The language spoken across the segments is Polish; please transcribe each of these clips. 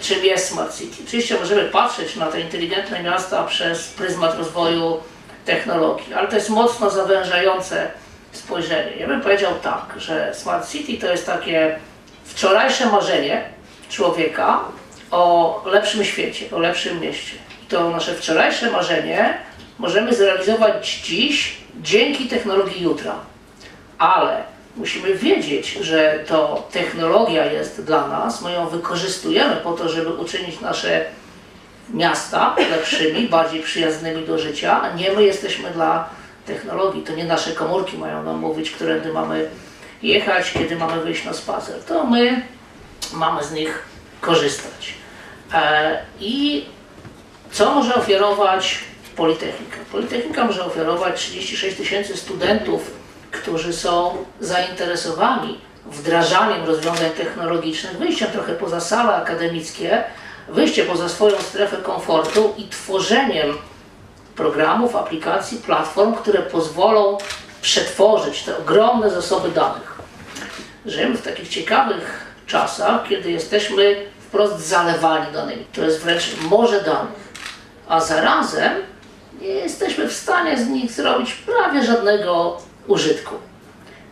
czym jest Smart City. Oczywiście możemy patrzeć na te inteligentne miasta przez pryzmat rozwoju technologii, ale to jest mocno zawężające spojrzenie. Ja bym powiedział tak, że Smart City to jest takie wczorajsze marzenie człowieka o lepszym świecie, o lepszym mieście. I to nasze wczorajsze marzenie możemy zrealizować dziś dzięki technologii jutra. Ale musimy wiedzieć, że to technologia jest dla nas, my ją wykorzystujemy po to, żeby uczynić nasze miasta lepszymi, bardziej przyjaznymi do życia, a nie my jesteśmy dla technologii. To nie nasze komórki mają nam mówić, którędy mamy jechać, kiedy mamy wyjść na spacer. To my mamy z nich korzystać. E, I co może oferować Politechnika? Politechnika może oferować 36 tysięcy studentów, którzy są zainteresowani wdrażaniem rozwiązań technologicznych, wyjściem trochę poza sale akademickie, wyjście poza swoją strefę komfortu i tworzeniem programów, aplikacji, platform, które pozwolą przetworzyć te ogromne zasoby danych. Żyjemy w takich ciekawych czasach, kiedy jesteśmy wprost zalewani danymi. To jest wręcz morze danych, a zarazem nie jesteśmy w stanie z nich zrobić prawie żadnego użytku.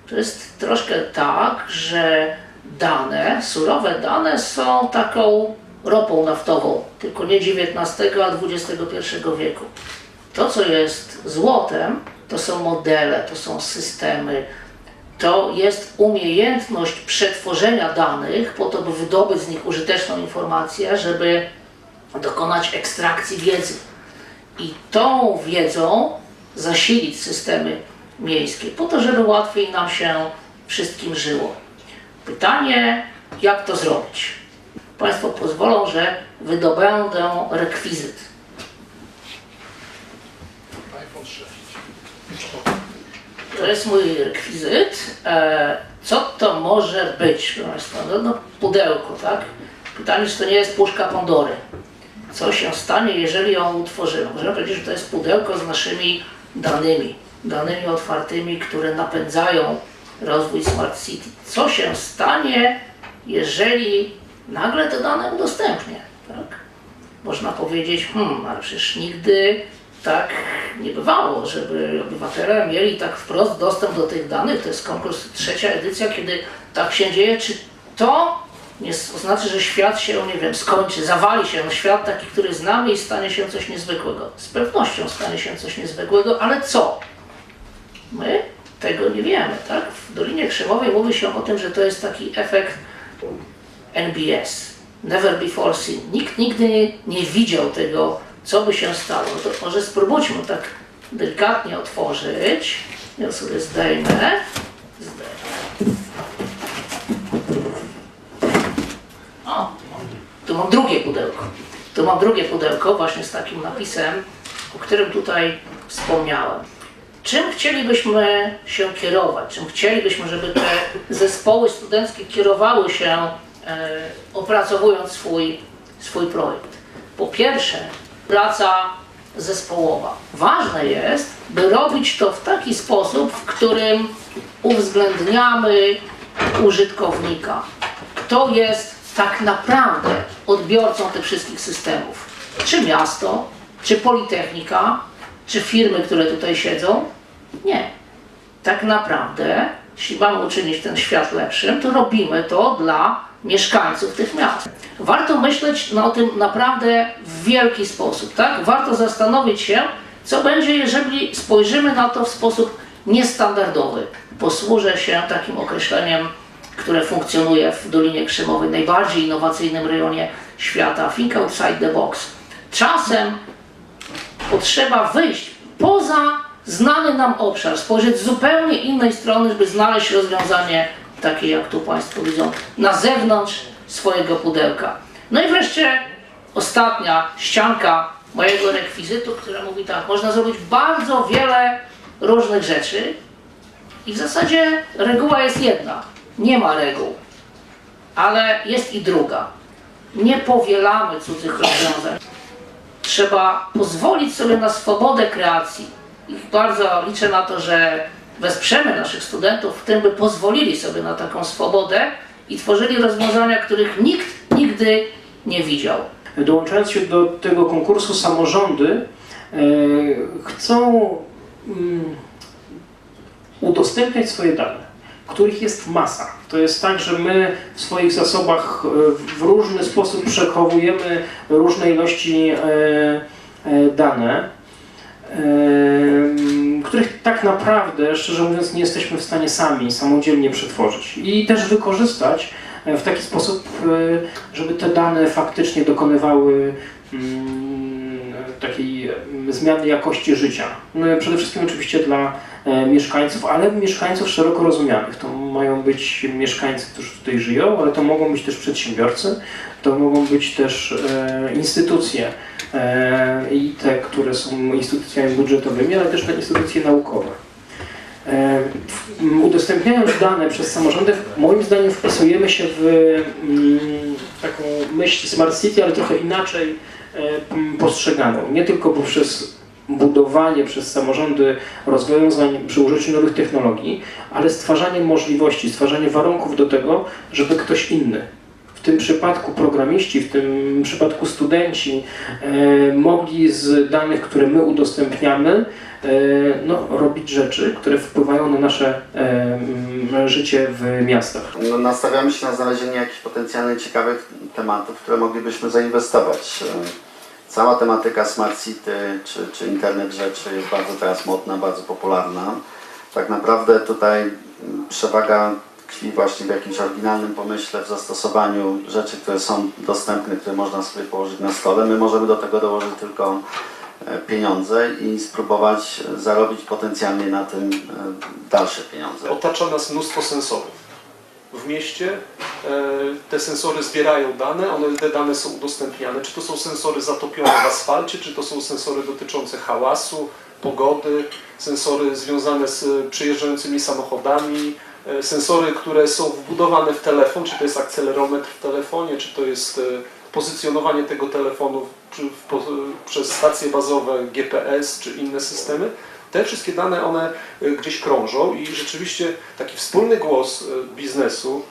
To jest troszkę tak, że dane, surowe dane są taką ropą naftową, tylko nie XIX, a XXI wieku. To, co jest złotem, to są modele, to są systemy, to jest umiejętność przetworzenia danych po to, by wydobyć z nich użyteczną informację, żeby dokonać ekstrakcji wiedzy. I tą wiedzą zasilić systemy miejskie, po to, żeby łatwiej nam się wszystkim żyło. Pytanie, jak to zrobić? Państwo pozwolą, że wydobędę rekwizyt. iPhone 6. To jest mój rekwizyt. E, co to może być, proszę Państwa? No, no pudełko, tak? Pytanie, czy to nie jest puszka Pandory. Co się stanie, jeżeli ją utworzymy? Możemy powiedzieć, że to jest pudełko z naszymi danymi, danymi otwartymi, które napędzają rozwój Smart City. Co się stanie, jeżeli nagle te dane udostępnię? Tak? Można powiedzieć, hmm, ale przecież nigdy tak nie bywało, żeby obywatele mieli tak wprost dostęp do tych danych. To jest konkurs trzecia edycja, kiedy tak się dzieje. Czy to nie oznacza, że świat się, nie wiem, skończy, zawali się świat taki, który znamy i stanie się coś niezwykłego? Z pewnością stanie się coś niezwykłego, ale co? My tego nie wiemy, tak? W Dolinie Krzemowej mówi się o tym, że to jest taki efekt NBS. Never before seen. Nikt nigdy nie widział tego, co by się stało. No to może spróbujmy tak delikatnie otworzyć. Ja sobie zdejmę. Zdejmę. O, tu mam drugie pudełko. Tu mam drugie pudełko właśnie z takim napisem, o którym tutaj wspomniałem. Czym chcielibyśmy się kierować? Czym chcielibyśmy, żeby te zespoły studenckie kierowały się, e, opracowując swój, swój projekt? Po pierwsze, praca zespołowa. Ważne jest, by robić to w taki sposób, w którym uwzględniamy użytkownika. Kto jest tak naprawdę odbiorcą tych wszystkich systemów? Czy miasto, czy politechnika, czy firmy, które tutaj siedzą? Nie. Tak naprawdę, jeśli mamy uczynić ten świat lepszym, to robimy to dla mieszkańców tych miast. Warto myśleć o tym naprawdę w wielki sposób, tak? Warto zastanowić się, co będzie, jeżeli spojrzymy na to w sposób niestandardowy. Posłużę się takim określeniem, które funkcjonuje w Dolinie Krzemowej, najbardziej innowacyjnym rejonie świata. Think outside the box. Czasem potrzeba wyjść poza znany nam obszar, spojrzeć z zupełnie innej strony, żeby znaleźć rozwiązanie takie, jak tu Państwo widzą, na zewnątrz swojego pudełka. No i wreszcie ostatnia ścianka mojego rekwizytu, która mówi tak, można zrobić bardzo wiele różnych rzeczy i w zasadzie reguła jest jedna, nie ma reguł, ale jest i druga. Nie powielamy cudzych rozwiązań trzeba pozwolić sobie na swobodę kreacji. I bardzo liczę na to, że wesprzemy naszych studentów w tym, by pozwolili sobie na taką swobodę i tworzyli rozwiązania, których nikt nigdy nie widział. Dołączając się do tego konkursu, samorządy e, chcą mm, udostępniać swoje dane, których jest masa. To jest tak, że my w swoich zasobach e, w różny sposób przechowujemy różne ilości e, dane, których tak naprawdę, szczerze mówiąc, nie jesteśmy w stanie sami samodzielnie przetworzyć i też wykorzystać e, w taki sposób, e, żeby te dane faktycznie dokonywały mm, takiej mm, zmiany jakości życia. No, przede wszystkim oczywiście dla e, mieszkańców, ale mieszkańców szeroko rozumianych. To mają być mieszkańcy, którzy tutaj żyją, ale to mogą być też przedsiębiorcy, to mogą być też instytucje i te, które są instytucjami budżetowymi, ale też te instytucje naukowe. E, Udostępniając dane przez samorządy, moim zdaniem wpisujemy się w mm, taką myśl Smart City, ale trochę inaczej e, postrzeganą. Nie tylko poprzez budowanie przez samorządy rozwiązań przy użyciu nowych technologii, ale stwarzanie możliwości, stwarzanie warunków do tego, żeby ktoś inny, tym przypadku programiści, w tym przypadku studenci, e, mogli z danych, które my udostępniamy, e, no, robić rzeczy, które wpływają na nasze e, życie w miastach. No, nastawiamy się na znalezienie jakichś potencjalnie ciekawych tematów, które moglibyśmy zainwestować. Cała tematyka Smart City czy, czy Internet Rzeczy jest bardzo teraz modna, bardzo popularna. Tak naprawdę tutaj przewaga tkwi właśnie w jakimś oryginalnym pomyśle, w zastosowaniu rzeczy, które są dostępne, które można sobie położyć na stole. My możemy do tego dołożyć tylko e, pieniądze i spróbować zarobić potencjalnie na tym e, dalsze pieniądze. Otacza nas mnóstwo sensorów. W mieście e, te sensory zbierają dane, one, te dane są udostępniane. Czy to są sensory zatopione w asfalcie, czy to są sensory dotyczące hałasu, pogody, sensory związane z przejeżdżającymi samochodami, sensory, które są wbudowane w telefon, czy to jest akcelerometr w telefonie, czy to jest e, pozycjonowanie tego telefonu po, przez stacje bazowe GPS, czy inne systemy. Te wszystkie dane one gdzieś krążą i rzeczywiście taki wspólny głos biznesu,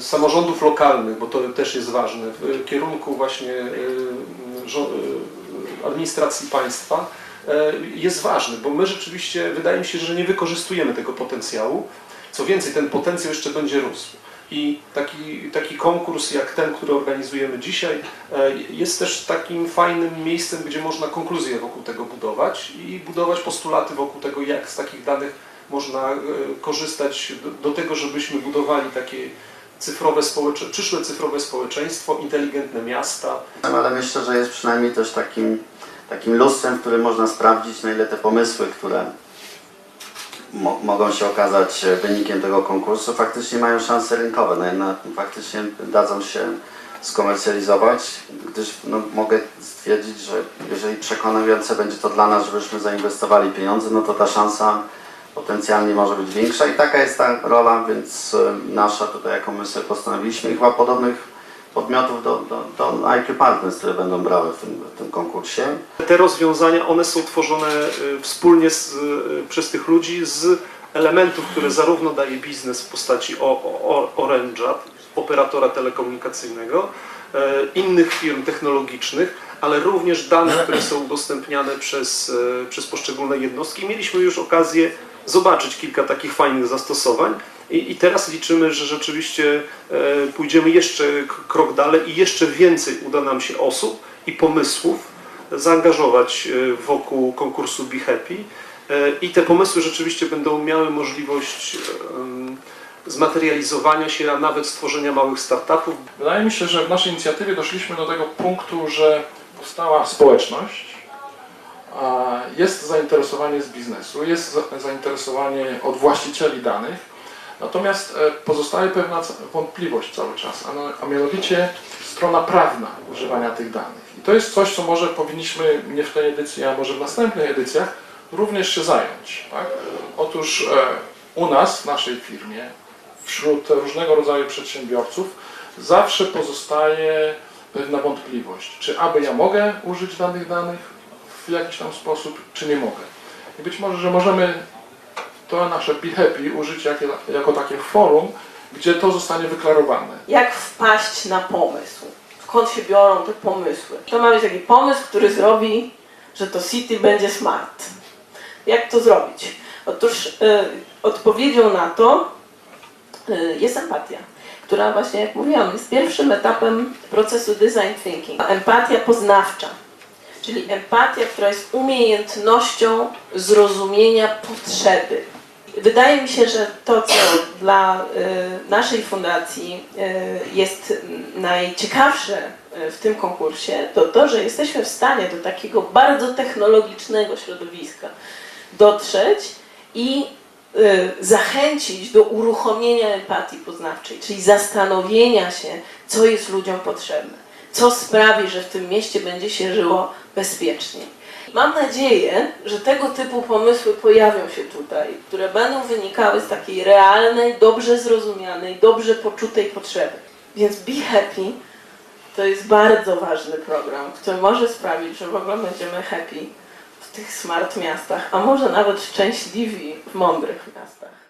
samorządów lokalnych, bo to też jest ważne, w kierunku właśnie administracji państwa jest ważny, bo my rzeczywiście, wydaje mi się, że nie wykorzystujemy tego potencjału. Co więcej, ten potencjał jeszcze będzie rósł. I taki, taki konkurs jak ten, który organizujemy dzisiaj, e, jest też takim fajnym miejscem, gdzie można konkluzje wokół tego budować i budować postulaty wokół tego, jak z takich danych można e, korzystać do, do tego, żebyśmy budowali takie cyfrowe społecze, przyszłe cyfrowe społeczeństwo, inteligentne miasta. Ale myślę, że jest przynajmniej też takim, takim lustrem, w którym można sprawdzić, na ile te pomysły, które mo mogą się okazać e, wynikiem tego konkursu, faktycznie mają szanse rynkowe, na ile faktycznie dadzą się skomercjalizować, gdyż no, mogę stwierdzić, że jeżeli przekonujące będzie to dla nas, żebyśmy zainwestowali pieniądze, no to ta szansa potencjalnie może być większa. I taka jest ta rola, więc e, nasza tutaj, jaką my sobie postanowiliśmy i chyba podobnych podmiotów do, do, do IQ Partners, które będą brały w tym, w tym konkursie. Te rozwiązania, one są tworzone y, wspólnie z, y, przez tych ludzi z elementów, które zarówno daje biznes w postaci o- o- Orange'a, operatora telekomunikacyjnego, e, innych firm technologicznych, ale również danych, które są udostępniane przez, e, przez poszczególne jednostki. Mieliśmy już okazję zobaczyć kilka takich fajnych zastosowań i, i teraz liczymy, że rzeczywiście e, pójdziemy jeszcze krok dalej i jeszcze więcej uda nam się osób i pomysłów zaangażować e, wokół konkursu Be Happy i te pomysły rzeczywiście będą miały możliwość zmaterializowania się, a nawet stworzenia małych startupów. Wydaje mi się, że w naszej inicjatywie doszliśmy do tego punktu, że powstała społeczność, jest zainteresowanie z biznesu, jest za- zainteresowanie od właścicieli danych, natomiast e, pozostaje pewna wątpliwość cały czas, a, a mianowicie strona prawna używania tych danych. I to jest coś, co może powinniśmy nie w tej edycji, a może w następnych edycjach również się zająć. Tak? Otóż e, u nas, w naszej firmie, wśród różnego rodzaju przedsiębiorców zawsze pozostaje pewna wątpliwość, czy aby ja mogę użyć danych danych w jakiś tam sposób, czy nie mogę. I być może, że możemy to nasze Happy użyć jako, jako takie forum, gdzie to zostanie wyklarowane. jak wpaść na pomysł. Skąd się biorą te pomysły? To ma być taki pomysł, który zrobi, że to city będzie smart. Jak to zrobić? Otóż y, odpowiedzią na to y, jest empatia, która właśnie, jak mówiłam, jest pierwszym etapem procesu design thinking. Empatia poznawcza, czyli empatia, która jest umiejętnością zrozumienia potrzeby. Wydaje mi się, że to, co dla y, naszej fundacji y, jest najciekawsze y, w tym konkursie, to to, że jesteśmy w stanie do takiego bardzo technologicznego środowiska dotrzeć i zachęcić do uruchomienia empatii poznawczej, czyli zastanowienia się, co jest ludziom potrzebne, co sprawi, że w tym mieście będzie się żyło bezpiecznie. Mam nadzieję, że tego typu pomysły pojawią się tutaj, które będą wynikały z takiej realnej, dobrze zrozumianej, dobrze poczutej potrzeby. Więc Be Happy to jest bardzo ważny program, który może sprawić, że w ogóle będziemy happy tych smart miastach, a może nawet szczęśliwi w mądrych miastach.